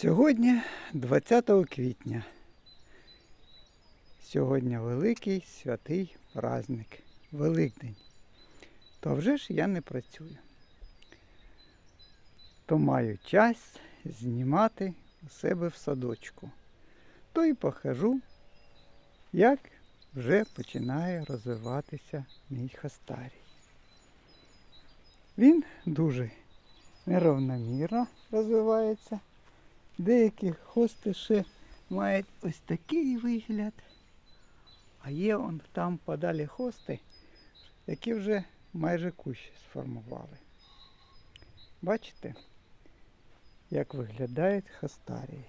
Сьогодні 20 квітня. Сьогодні великий святий праздник. Великдень. То вже ж я не працюю. То маю час знімати у себе в садочку. То і покажу, як вже починає розвиватися мій хастарій. Він дуже неравномірно розвивається. Деякі хости ще мають ось такий вигляд. А є он там подалі хости, які вже майже кущ сформували. Бачите, як виглядають хастарії.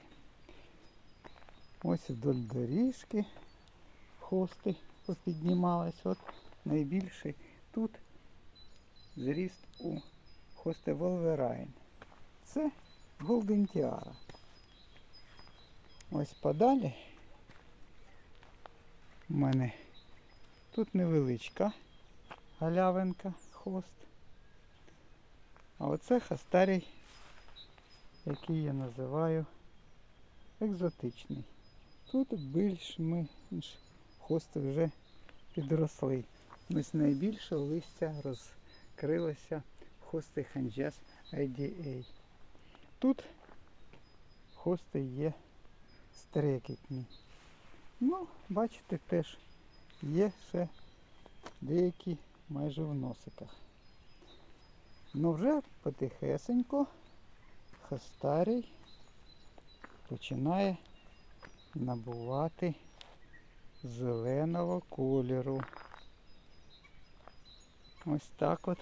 Ось вдоль доріжки хости попіднімались. От найбільший тут зріст у хости Волверайн. Це Голден Тіара. Ось подалі. У мене тут невеличка галявинка, хвост. А оце хастарій, який я називаю екзотичний. Тут більш-менш хости вже підросли. Ось найбільше листя розкрилося хости Ханджес IDA. Тут хости є стрекітні. Ну, бачите, теж є ще деякі майже в носиках. Ну вже потихесенько хастарій починає набувати зеленого кольору. Ось так от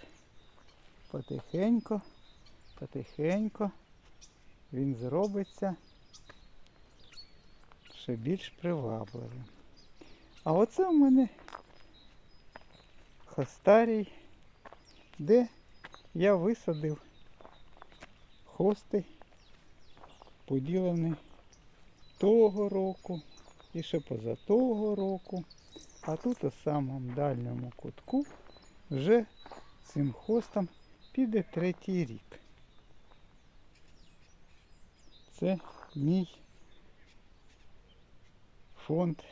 потихенько, потихенько він зробиться ще більш привабливим. А оце в мене хастарій, де я висадив хости, поділені того року і ще поза того року. А тут у самому дальньому кутку вже цим хостом піде третій рік. Це мій фонд,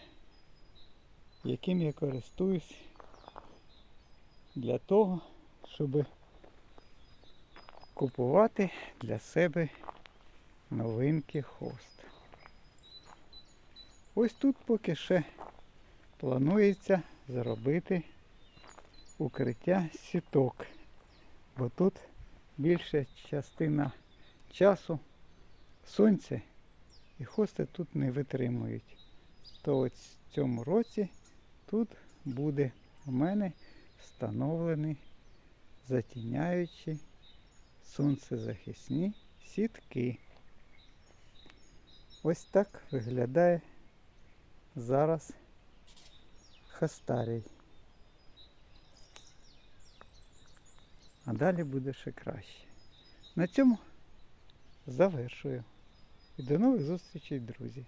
яким я користуюсь для того, щоб купувати для себе новинки хост. Ось тут поки ще планується зробити укриття сіток, бо тут більша частина часу сонце і хости тут не витримують. То ось в цьому році тут буде у мене встановлені затіняючі сонцезахисні сітки. Ось так виглядає зараз хастарій. А далі буде ще краще. На цьому завершую. І до нових зустрічей, друзі!